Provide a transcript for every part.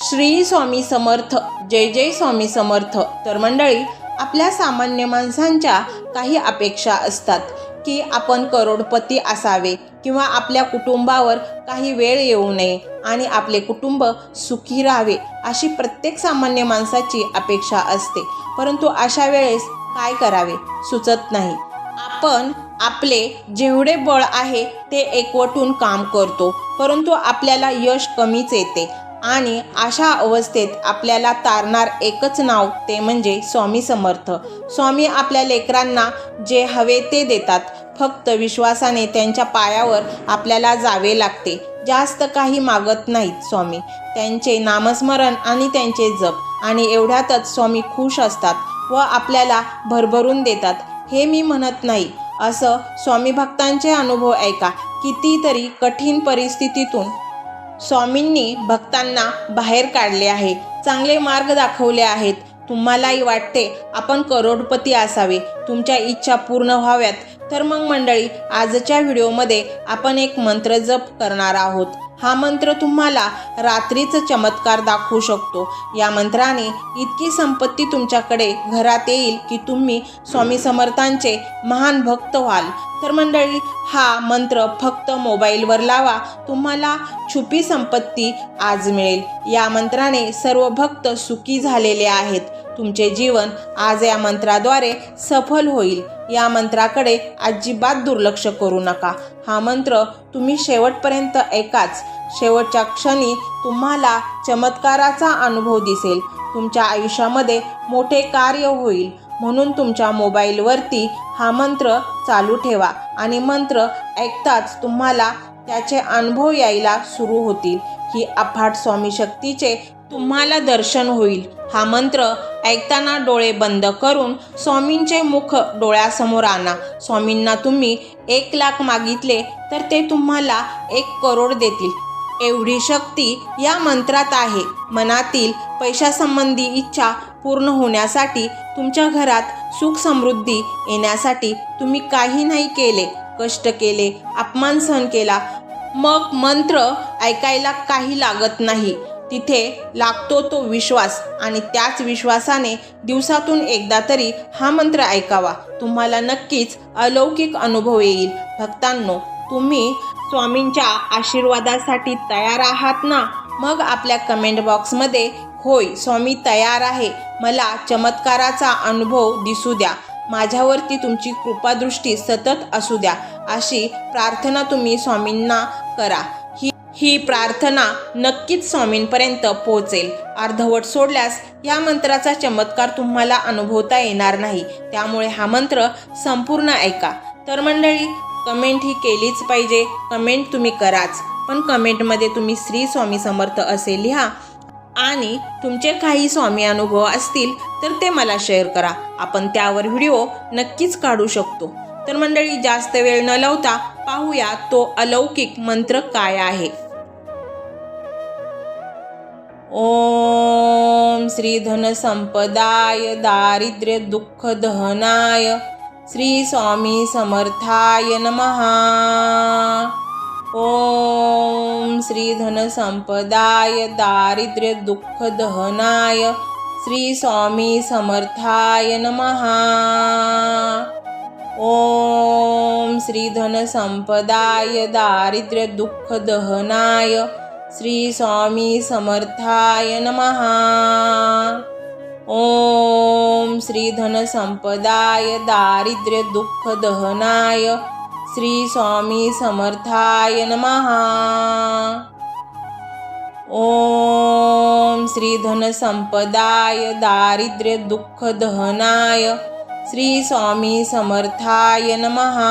श्री स्वामी समर्थ जय जय स्वामी समर्थ. तर मंडळी आपल्या सामान्य माणसांच्या काही अपेक्षा असतात की आपण करोडपती असावे किंवा आपल्या कुटुंबावर काही वेळ येऊ नये आणि आपले कुटुंब सुखी राहावे अशी प्रत्येक सामान्य माणसाची अपेक्षा असते. परंतु अशा वेळेस काय करावे? सुचत नाही. आपण आपले जेवढे बळ आहे ते एकवटून काम करतो परंतु आपल्याला यश कमीच येते. आणि अशा अवस्थेत आपल्याला तारणार एकच नाव ते म्हणजे स्वामी समर्थ. स्वामी आपल्या लेकरांना जे हवे ते देतात. फक्त विश्वासाने त्यांच्या पायावर आपल्याला जावे लागते. जास्त काही मागत नाहीत स्वामी. त्यांचे नामस्मरण आणि त्यांचे जप. आणि एवढ्यातच स्वामी खुश असतात व आपल्याला भरभरून देतात. हे मी म्हणत नाही. असं स्वामी भक्तांचे अनुभव ऐका. कितीतरी कठीण परिस्थितीतून स्वामींनी भक्तांना बाहेर काढले आहे. चांगले मार्ग दाखवले आहेत. तुम्हालाही वाटते आपण करोडपती असावे. तुमच्या इच्छा पूर्ण व्हाव्यात. तर मग मंडळी आजच्या व्हिडिओमध्ये आपण एक मंत्र जप करणार आहोत. हा मंत्र तुम्हाला रात्रीच चमत्कार दाखवू शकतो. या मंत्राने इतकी संपत्ती तुमच्याकडे घरात येईल की तुम्ही स्वामी समर्थांचे महान भक्त व्हाल. तर मंडळी हा मंत्र फक्त मोबाईलवर लावा. तुम्हाला छुपी संपत्ती आज मिळेल. या मंत्राने सर्व भक्त सुखी झालेले आहेत. तुमचे जीवन आज या मंत्राद्वारे सफल होईल. या मंत्राकडे अजिबात दुर्लक्ष करू नका. हा मंत्र तुम्ही शेवटपर्यंत ऐकाच. शेवटच्या क्षणी तुम्हाला चमत्काराचा अनुभव दिसेल. तुमच्या आयुष्यामध्ये मोठे कार्य होईल. म्हणून तुमच्या मोबाईलवरती हा मंत्र चालू ठेवा आणि मंत्र ऐकताच तुम्हाला त्याचे अनुभव यायला सुरू होतील. ही अफाट स्वामी शक्तीचे तुम्हाला दर्शन होईल. हा मंत्र ऐकताना डोळे बंद करून स्वामींचे मुख डोळ्यासमोर आणा. स्वामींना तुम्ही एक लाख मागितले तर ते तुम्हाला एक करोड देतील. एवढी शक्ती या मंत्रात आहे. मनातील पैशासंबंधी इच्छा पूर्ण होण्यासाठी तुमच्या घरात सुख समृद्धी येण्यासाठी तुम्ही काही नाही केले कष्ट केले अपमान सहन केला. मग मंत्र ऐकायला काही लागत नाही. तिथे लागतो तो विश्वास आणि त्याच विश्वासाने दिवसातून एकदा तरी हा मंत्र ऐकावा. तुम्हाला नक्कीच अलौकिक अनुभव येईल. भक्तांनो तुम्ही स्वामींच्या आशीर्वादासाठी तयार आहात ना? मग आपल्या कमेंट बॉक्समध्ये होय स्वामी तयार आहे. मला चमत्काराचा अनुभव दिसू द्या. माझ्यावरती तुमची कृपादृष्टी सतत असू द्या. अशी प्रार्थना तुम्ही स्वामींना करा. ही प्रार्थना नक्कीच स्वामींपर्यंत पोहोचेल. अर्धवट सोडल्यास या मंत्राचा चमत्कार तुम्हाला अनुभवता येणार नाही. त्यामुळे हा मंत्र संपूर्ण ऐका. तर मंडळी कमेंट ही केलीच पाहिजे. कमेंट तुम्ही कराच. पण कमेंटमध्ये तुम्ही श्री स्वामी समर्थ असे लिहा. आणि तुमचे काही स्वामी अनुभव असतील तर ते मला शेअर करा. आपण त्यावर व्हिडिओ नक्कीच काढू शकतो. तर मंडळी जास्त वेळ न लावता पाहूया तो अलौकिक मंत्र काय आहे. ॐ श्रीधनसम्पदाय श्री स्वामी समर्थाय नमः। ॐ श्रीधनसम्पदाय श्री स्वामी समर्थाय नमः। ॐ श्रीधनसम्पदाय दारिद्र्यदुःखदहनाय श्री स्वामी समर्थाय नमहा ओम श्री धन संपदाय दारिद्र्य दुःख दहनाय श्री स्वामी समर्थाय नमहा ओम श्री धन संपदाय दारिद्र्य दुःख दहनाय श्री स्वामी समर्थाय नमहा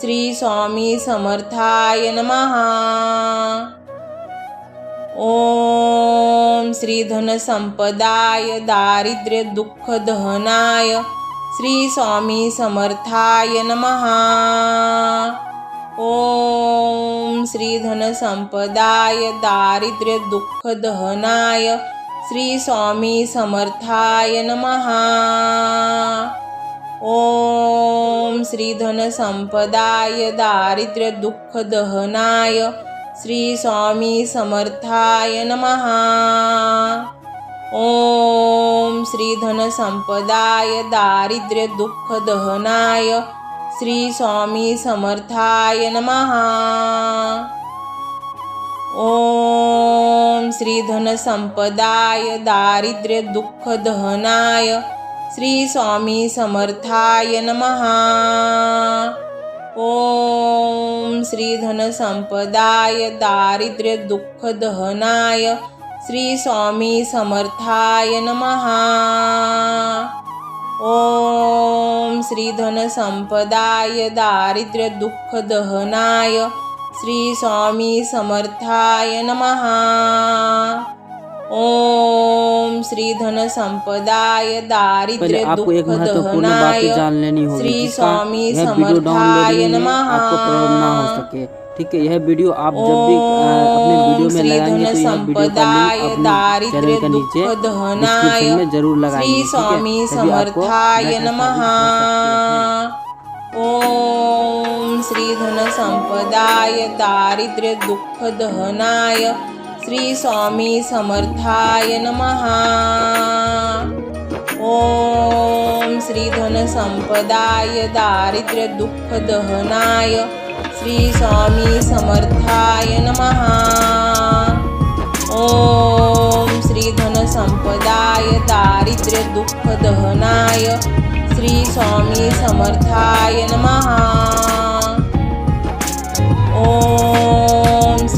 श्री स्वामी समर्थाय नमहा ओम श्री धन संपदाय दारिद्र्य दुःख दहनाय श्री स्वामी समर्थाय नमहा ओम श्री धन संपदाय दारिद्र्य दुःख दहनाय श्री स्वामी समर्थाय नमहा ॐ श्रीधनसंपदाय दारिद्र्यदुःखदहनाय श्री स्वामी समर्थाय नमः। ॐ श्रीधनसंपदाय दारिद्र्यदुःखदहनाय श्री स्वामी समर्थाय नमः। ॐ श्रीधनसंपदाय दारिद्र्यदुःखदहनाय श्री स्वामी समर्थाय नमहा ॐ श्री स्वामी दारिद्र्य दुःख दहनाय श्री स्वामी समर्थाय नमहा ॐ श्री स्वामी समर्थाय दुःख दहनाय श्री स्वामी समर्थाय नमः पहले आपको एक महत्वपूर्ण दारिद्र्यदुःखदहनाय जान लेनी होगी श्री स्वामी समर्थाय नमः आपको प्रॉब्लम ना हो सके। ठीक है यह वीडियो आप जब भी अपने वीडियो में लगाएँगे तो यह वीडियो का लिंक अपने चैनल के नीचे डिस्क्रिप्शन में ज़रूर लगाएँगे। श्री ठीक है? स्वामी तभी आपको समर्थाय बेहतर नमः। ॐ श्रीधनसंपदाय दारिद्र्यदुःखदहनाय श्री स्वामी समर्थाय नमहा ॐ श्रीधनसंपदाय दारिद्र्यदुःखदहनाय श्री स्वामी समर्थाय नमः. ॐ श्रीधनसंपदाय दारिद्र्यदुःखदहनाय श्री स्वामी समर्थाय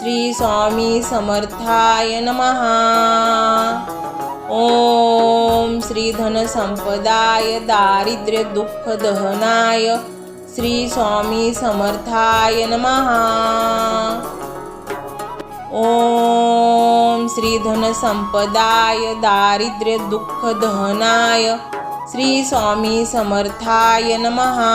श्री स्वामी समर्थाय नमः। ॐ दुःख दहनाय श्री स्वामी समर्थाय नमः। ॐ दुःख दहनाय श्री स्वामी समर्थाय नमहा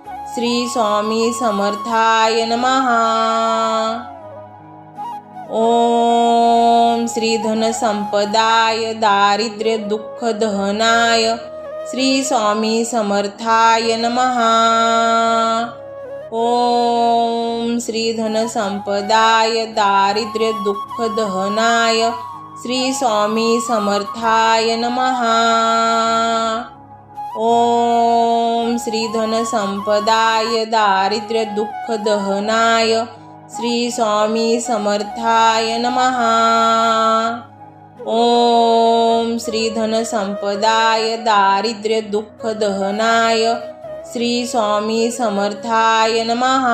श्री स्वामी समर्थाय नमः। ॐ दुःख दहनाय श्री स्वामी समर्थाय नमः। ॐ दुःख दहनाय श्री स्वामी समर्थाय नमहा ॐ श्रीधनसंपदाय दारिद्र्यदुःखदहनाय श्री स्वामी समर्थाय नमः। ॐ श्रीधनसंपदाय दारिद्र्यदुःखदहनाय श्री स्वामी समर्थाय नमः।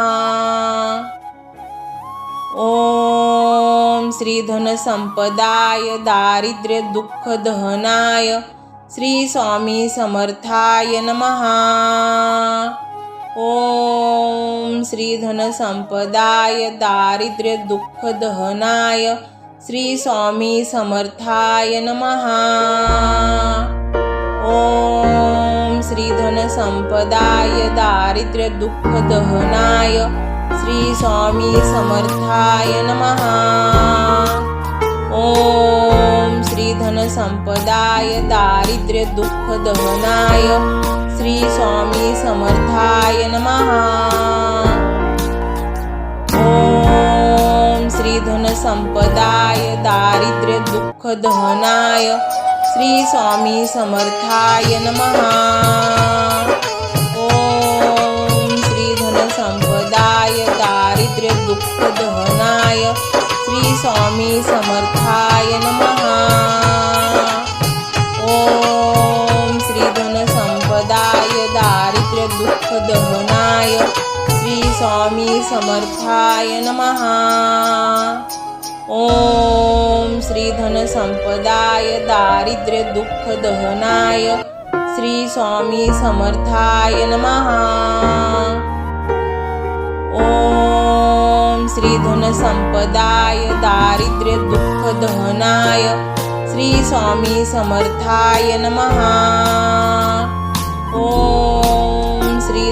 ॐ श्रीधनसंपदाय दारिद्र्यदुःखदहनाय श्री स्वामी समर्थाय नमः। ॐ दुःख दहनाय श्री स्वामी समर्थाय नमः। ॐ दुःख दहनाय श्री स्वामी समर्थाय नमहा संपदाय दारिद्र्य दुःख दहनाय. श्री स्वामी समर्थाय नमः. ॐ श्री धनसंपदाय दारिद्र्य दुःख दहनाय. श्री स्वामी समर्थाय नमः. ॐ श्री धनसंपदाय दारिद्र्य दुःख दहनाय. श्री स्वामी समर्थाय नमः. दहनाय श्री स्वामी समर्थाय नमः। ॐ श्री धनसंपदाय दारिद्र्य दुःख दहनाय श्री स्वामी समर्थाय नमः। ॐ श्री धनसंपदाय दारिद्र्य दुःख दहनाय श्री स्वामी समर्थाय नमः। ॐ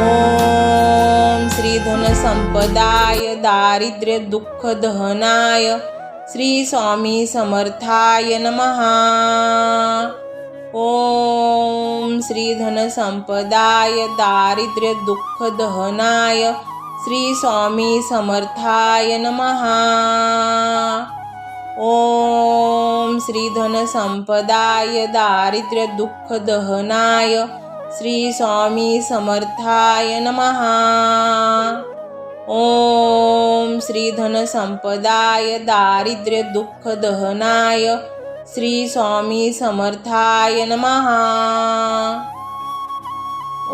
ॐ श्री धनसंपदाय दारिद्र्य दुःख दहनाय श्री स्वामी समर्थाय नमहा ॐ श्री धनसंपदाय दारिद्र्य दुःख दहनाय श्री स्वामी समर्थाय नमहा ॐ श्री धनसंपदाय दारिद्र्य दुःख दहनाय श्री स्वामी समर्थाय नमहा ॐ श्री धनसंपदाय दारिद्र्य दुःख दहनाय श्री स्वामी समर्थाय नमहा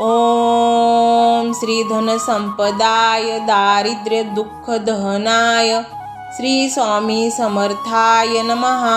ॐ श्री धनसंपदाय दारिद्र्य दुःख दहनाय श्री स्वामी समर्थाय नमहा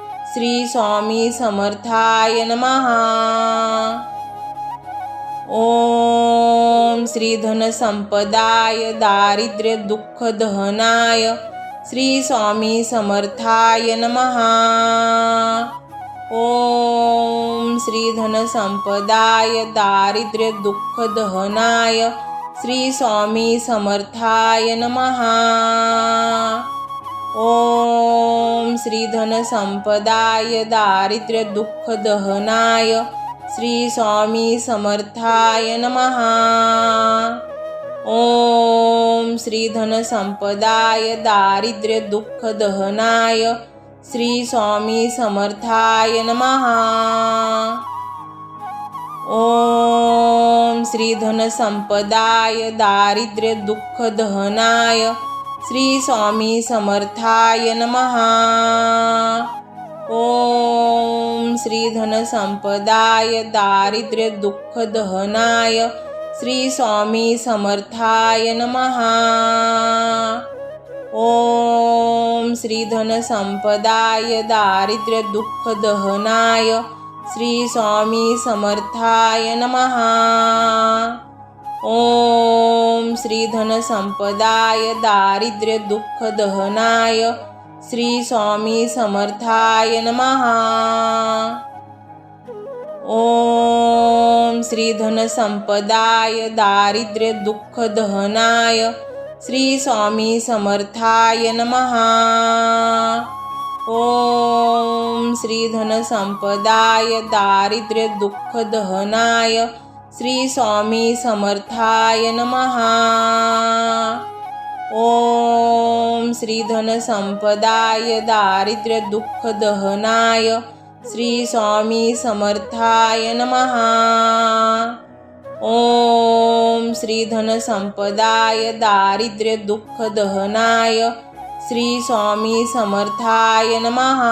श्री स्वामी समर्थाय नमहा ॐ श्री धनसंपदाय दारिद्र्य दुःख दहनाय श्री स्वामी समर्थाय नमहा ॐ श्री धनसंपदाय दारिद्र्य दुःख दहनाय श्री स्वामी समर्थाय नमहा ॐ श्रीधनसम्पदाय दारिद्र्यदुःखदहनाय श्रीस्वामीसमर्थाय नमः। ॐ श्रीधनसम्पदाय दारिद्र्यदुःखदहनाय श्रीस्वामीसमर्थाय नमः। ॐ श्रीधनसम्पदाय दारिद्र्यदुःखदहनाय श्री स्वामी समर्थाय नमहा ॐ श्री धनसंपदाय दारिद्र्य दुःख दहनाय श्री स्वामी समर्थाय नमहा ॐ श्री धनसंपदाय दारिद्र्य दुःख दहनाय श्री स्वामी समर्थाय नमहा ॐ श्री धनसंपदाय दारिद्र्य दुःख दहनाय श्री स्वामी समर्थाय नमः। ॐ श्री धनसंपदाय दारिद्र्य दुःख दहनाय श्री स्वामी समर्थाय नमः। ॐ श्री धनसंपदाय दारिद्र्य दुःख दहनाय श्री स्वामी समर्थाय नमहा ॐ श्री धनसंपदाय दारिद्र्य दुःख दहनाय श्री स्वामी समर्थाय नमहा ओम श्री धनसंपदाय दारिद्र्य दुःख दहनाय श्री स्वामी समर्थाय नमहा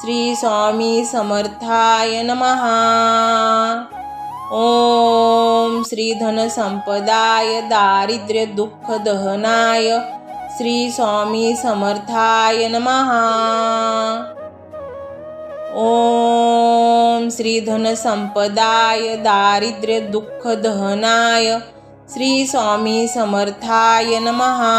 श्री स्वामी समर्थाय नमः। ॐ दुःख दहनाय श्री स्वामी समर्थाय नमः। दारिद्र्य दुःख दहनाय श्री स्वामी समर्थाय नमहा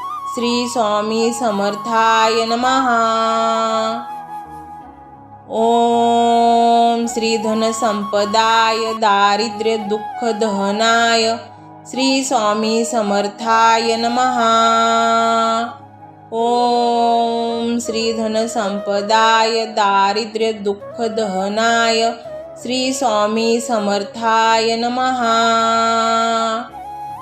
श्री स्वामी समर्थाय नमः. ॐ दुःख दहनाय श्री स्वामी समर्थाय नमः. ॐ दुःख दहनाय श्री स्वामी समर्थाय नमहा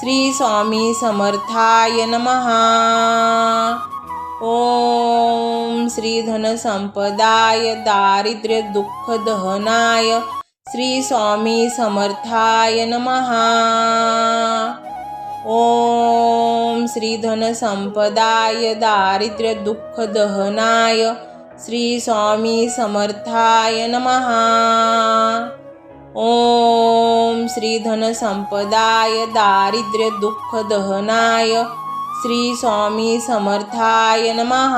श्री स्वामी समर्थाय नमहा ॐ श्री स्वामी समर्थाय दुःख दहनाय श्री स्वामी समर्थाय नमहा ॐ श्री स्वामी समर्थाय दुःख दहनाय श्री स्वामी समर्थाय नमहा ॐ श्रीधनसम्पदाय दारिद्र्यदुःखदहनाय श्री स्वामी समर्थाय नमः।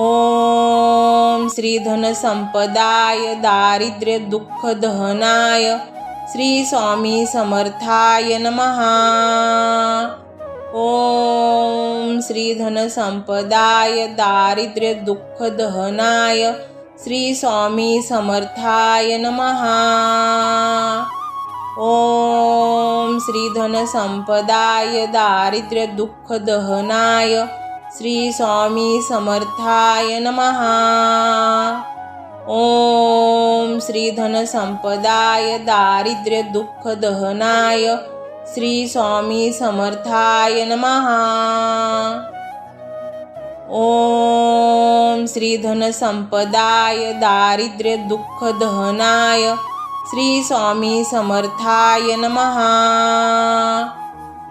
ॐ श्रीधनसम्पदाय दारिद्र्यदुःखदहनाय श्री स्वामी समर्थाय नमः। ॐ श्रीधनसम्पदाय दारिद्र्यदुःखदहनाय श्री स्वामी समर्थाय नमः। ॐ दुःख दारिद्र्यदुःखदहनाय श्री स्वामी समर्थाय नमः। ॐ दुःख दारिद्र्यदुःखदहनाय श्री स्वामी समर्थाय नमहा ॐ श्रीधनसम्पदाय दारिद्र्यदुःखदहनाय श्री स्वामी समर्थाय नमः।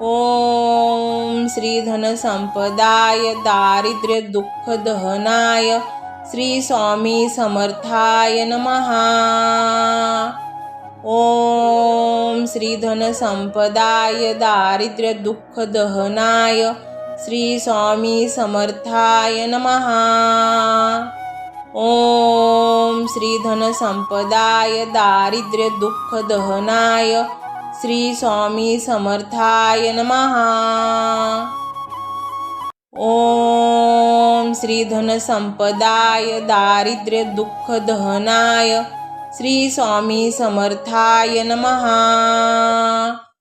ॐ श्रीधनसम्पदाय दारिद्र्यदुःखदहनाय श्री स्वामी समर्थाय नमः। ॐ श्रीधनसम्पदाय दारिद्र्यदुःखदहनाय श्री स्वामी समर्थाय नमः। ॐ श्रीधनसम्पदाय दारिद्र्यदुःखदहनाय श्री स्वामी समर्थाय नमः। ॐ श्रीधनसम्पदाय दारिद्र्यदुःखदहनाय श्री स्वामी समर्थाय नमः।